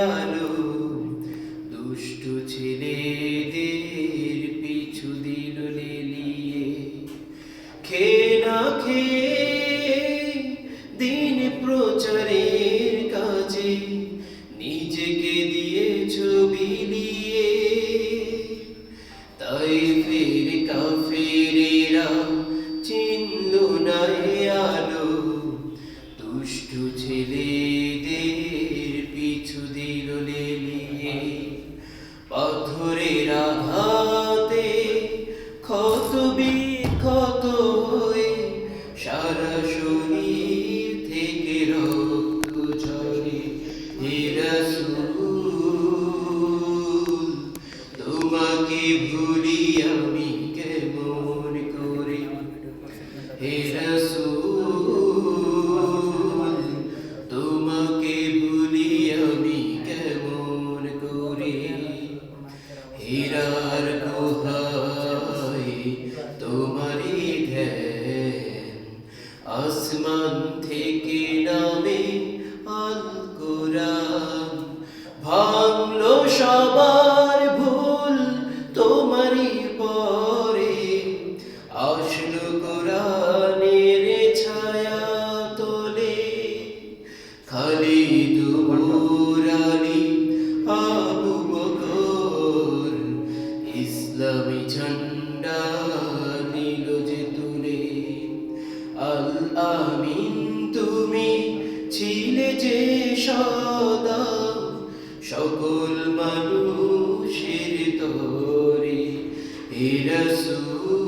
আলো দুষ্ট ছেলেদের পিছু দিল নিয়ে খে না খে ভুলি আমি করে হে তোমাকে ভুলি আমি করে হীরার গুহায় তোমারই ধ্যান আসমান থেকে নামে আল কোরআন ভাঙলো সবার খালি দুরানি আবু বকর ইসলামী ঝন্ডা নিল যে তুলে আল আমিন তুমি ছিলে যে সদা সকল মানুষের তরে হে রাসূল